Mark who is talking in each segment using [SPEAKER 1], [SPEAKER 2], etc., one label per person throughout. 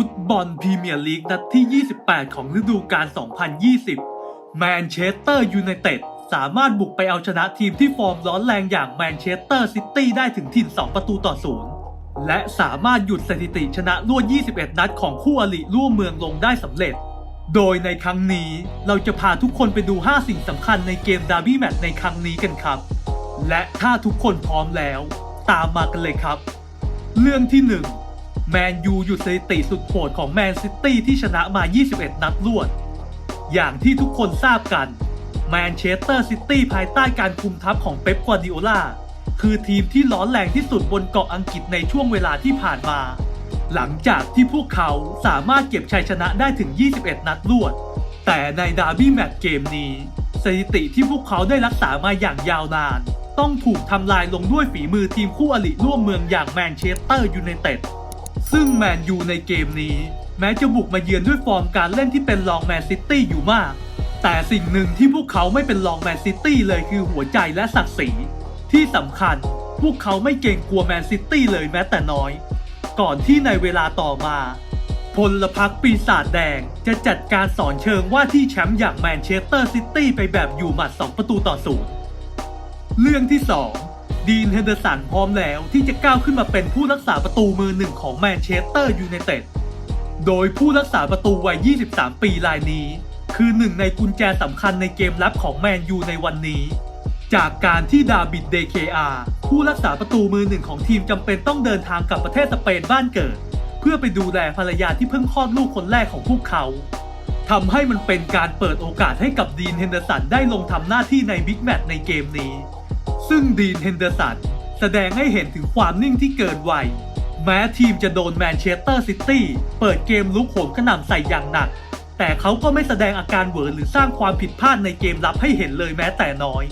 [SPEAKER 1] ฟุตบอลพรีเมียร์ลีกนัดที่ 28 ของฤดูกาล 2020 แมนเชสเตอร์ยูไนเต็ดสามารถบุกไปเอาชนะทีมที่ฟอร์มร้อนแรงอย่างแมนเชสเตอร์ซิตี้ได้ถึงถิ่น 2 ประตูต่อศูนย์และสามารถหยุดสถิติชนะรวด 21 นัดของคู่อริร่วมเมืองลงได้สำเร็จ โดยในครั้งนี้เราจะพาทุกคนไปดู 5 สิ่งสำคัญในเกมดาร์บี้แมตช์ในครั้งนี้กันครับ และถ้าทุกคนพร้อมแล้ว ตามมากันเลยครับ เรื่องที่ 1 แมนยูหยุดสถิติสุดโหดของแมนซิตี้ที่ชนะมา 21 นัดรวด อย่างที่ทุกคนทราบกัน แมนเชสเตอร์ซิตี้ภายใต้การคุมทัพของเป๊ป กวาร์ดิโอลา คือทีมที่ร้อนแรงที่สุดบนเกาะอังกฤษในช่วงเวลาที่ผ่านมา หลังจากที่พวกเขาสามารถเก็บชัยชนะได้ถึง 21 นัดรวด แต่ในดาร์บี้แมตช์เกมนี้ สถิติที่พวกเขาได้รักษามาอย่างยาวนาน ต้องถูกทำลายลงด้วยฝีมือทีมคู่อริร่วมเมืองอย่างแมนเชสเตอร์ยูไนเต็ด ซึ่งแมนยูในเกมนี้ แม้จะบุกมาเยือนด้วยฟอร์มการเล่นที่เป็นรองแมนซิตี้อยู่มาก แต่สิ่งหนึ่งที่พวกเขาไม่เป็นรองแมนซิตี้เลยคือหัวใจและศักดิ์ศรี ที่สำคัญพวกเขาไม่เกรงกลัวแมนซิตี้เลยแม้แต่น้อย ก่อนที่ในเวลาต่อมาพลพักปีศาจแดงจะจัดการสอนเชิงว่าที่แชมป์อย่างแมนเชสเตอร์ซิตี้ไปแบบอยู่หมัด 2 ประตูต่อศูนย์เรื่องที่ 2 ดีนเฮนเดอร์สันพร้อมแล้วที่จะก้าวขึ้นมาเป็นผู้รักษาประตูมือหนึ่งของแมนเชสเตอร์ยูไนเต็ด โดยผู้รักษาประตูวัย 23 ปีรายนี้ คือหนึ่งในกุญแจสำคัญในเกมรับของแมนยูในวันนี้ จากการที่ดาบิดเดเคอาผู้รักษาประตูมือหนึ่งของทีมจำเป็นต้องเดินทางกลับประเทศสเปนบ้านเกิด เพื่อไปดูแลภรรยาที่เพิ่งคลอดลูกคนแรกของพวกเขาทำให้มันเป็นการเปิดโอกาสให้กับดีนเฮนเดอร์สันได้ลงทำหน้าที่ในบิ๊กแมตช์ในเกมนี้ ซึ่งดีนเฮนเดอร์สันแสดงให้เห็นถึงความนิ่งที่เกินวัย แม้ทีมจะโดนแมนเชสเตอร์ซิตี้เปิดเกมลุกโหมกระหน่ำใส่อย่างหนัก แต่เขาก็ไม่แสดงอาการเหวอหรือสร้างความผิดพลาดในเกมรับให้เห็นเลยแม้แต่น้อย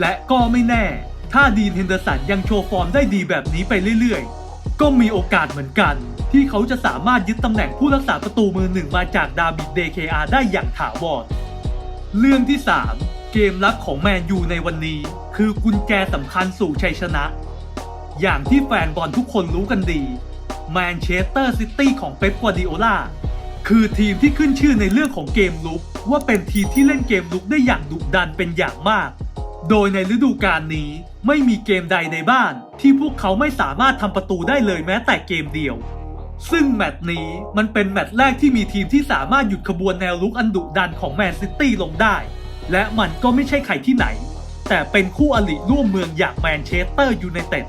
[SPEAKER 1] และก็ไม่แน่ ถ้าดีนเฮนเดอร์สันยังโชว์ฟอร์มได้ดีแบบนี้ไปเรื่อยๆ ก็มีโอกาสเหมือนกัน ที่เขาจะสามารถยึดตำแหน่งผู้รักษาประตูมือหนึ่งมาจากดาบิดเดเคอาได้อย่างถาวรเรื่องที่ 3 เกมรับของแมนยูในวันนี้ คือกุญแจสำคัญสู่ชัยชนะ อย่างที่แฟนบอลทุกคนรู้กันดีแมนเชสเตอร์ซิตี้ของเป๊ปกวาร์ดิโอลาคือทีมที่ขึ้นชื่อในเรื่องของเกมลุก ว่าเป็นทีมที่เล่นเกมลุกได้อย่างดุดันเป็นอย่างมาก โดยในฤดูกาลนี้ไม่มีเกมใดในบ้าน ที่พวกเขาไม่สามารถทำประตูได้เลยแม้แต่เกมเดียว ซึ่งแมตช์นี้มันเป็นแมตช์แรกที่มีทีมที่สามารถหยุดขบวนแนวลุกอันดุดันของแมนซิตี้ลงได้ และมันก็ไม่ใช่ใครที่ไหน แต่เป็นคู่อริร่วมเมืองอย่างแมนเชสเตอร์ยูไนเต็ด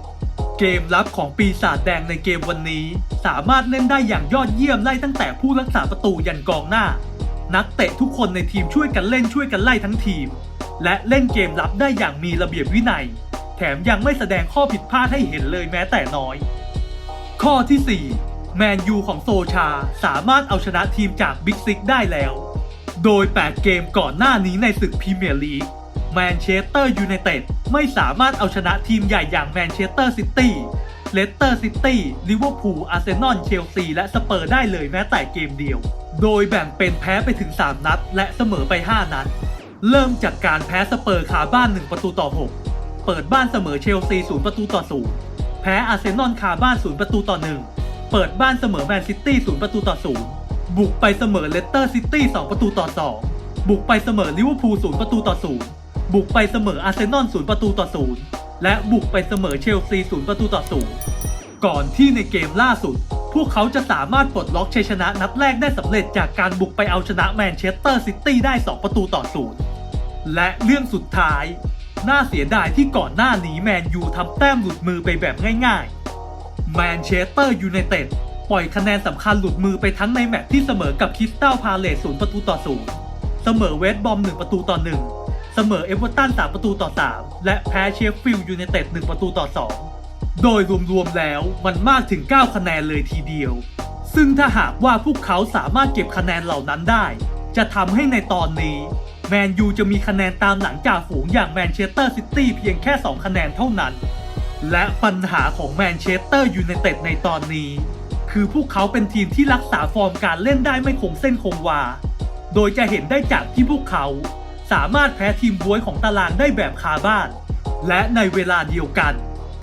[SPEAKER 1] เกมรับของปีศาจแดงในเกมวันนี้ สามารถเล่นได้อย่างยอดเยี่ยมไล่ตั้งแต่ผู้รักษาประตูยันกองหน้า นักเตะทุกคนในทีมช่วยกันเล่นช่วยกันไล่ทั้งทีม และเล่นเกมรับได้อย่างมีระเบียบวินัย แถมยังไม่แสดงข้อผิดพลาดให้เห็นเลยแม้แต่น้อย ข้อที่ 4 แมนยูของโซชาสามารถเอาชนะทีมจากบิ๊กซิกได้แล้ว โดย 8 เกมก่อนหน้านี้ในศึกพรีเมียร์ลีกแมนเชสเตอร์ยูไนเต็ดไม่สามารถเอาชนะทีมใหญ่อย่างแมนเชสเตอร์ซิตี้เลสเตอร์ซิตี้ลิเวอร์พูลอาร์เซนอลเชลซีและสเปอร์ได้เลยแม้แต่เกมเดียว โดยแบ่งเป็นแพ้ไปถึง 3 นัด และเสมอไป 5 นัด เริ่มจากการแพ้สเปอร์คาบ้าน 1 ประตูต่อ 6 เปิดบ้านเสมอเชลซี0ประตูต่อ0แพ้อาร์เซนอลคาบ้าน 0 ประตูต่อ 1 เปิดบ้านเสมอแมนซิตี้0ประตูต่อ0 บุกไปเสมอเลสเตอร์ซิตี้2ประตูต่อ 2 บุกไปเสมอลิเวอร์พูล0ประตูต่อ 0 บุกไปเสมออาร์เซนอล0ประตูต่อ 0 และบุกไปเสมอเชลซี0ประตูต่อ 0 ก่อนที่ในเกมล่าสุด พวกเขาจะสามารถปลดล็อกชัยชนะนัดแรกได้สำเร็จจากการบุกไปเอาชนะแมนเชสเตอร์ซิตี้ได้ 2 ประตูต่อ 0 และเรื่องสุดท้าย น่าเสียดายที่ก่อนหน้านี้แมนยูทำแต้มหลุดมือไปแบบง่ายๆแมนเชสเตอร์ยูไนเต็ด ล่อยคะแนนสำคัญหลุดมือไปทั้งในแมตช์ที่เสมอกับคริสตัลพาเลส0ประตูต่อ0เสมอเวสต์บอม1ประตูต่อ1เสมอเอเวอร์ตัน3ประตูต่อ3และแพ้เชฟฟิลด์ยูไนเต็ด1ประตูต่อ2โดยรวมๆแล้วมันมากถึง 9 คะแนนเลยทีเดียว ซึ่งถ้าหากว่าพวกเขาสามารถเก็บคะแนนเหล่านั้นได้ จะทำให้ในตอนนี้แมนยูจะมีคะแนนตามหลังจ่าฝูงอย่างแมนเชสเตอร์ซิตี้เพียงแค่ 2 คะแนนเท่านั้น และปัญหาของแมนเชสเตอร์ยูไนเต็ดในตอนนี้ คือพวกเขาเป็นทีมที่รักษาฟอร์มการเล่นได้ไม่คงเส้นคงวา โดยจะเห็นได้จากที่พวกเขา สามารถแพ้ทีมบวยของตารางได้แบบคาบ้าน และในเวลาเดียวกัน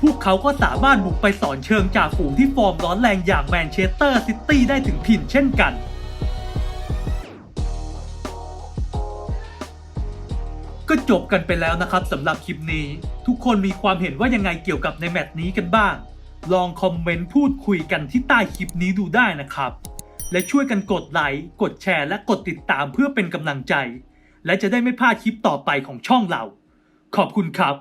[SPEAKER 1] พวกเขาก็สามารถบุกไปสอนเชิงจากฝูงที่ฟอร์มร้อนแรงอย่างแมนเชสเตอร์ซิตี้ได้ถึงถิ่นเช่นกันก็จบกันไปแล้วนะครับสำหรับคลิปนี้ ทุกคนมีความเห็นว่ายังไงเกี่ยวกับในแมตช์นี้กันบ้าง ลองคอมเมนต์พูดคุยกันที่ใต้คลิปนี้ดูได้นะครับ และช่วยกันกดไลค์ กดแชร์ และกดติดตามเพื่อเป็นกำลังใจ และจะได้ไม่พลาดคลิปต่อไปของช่องเรา ขอบคุณครับ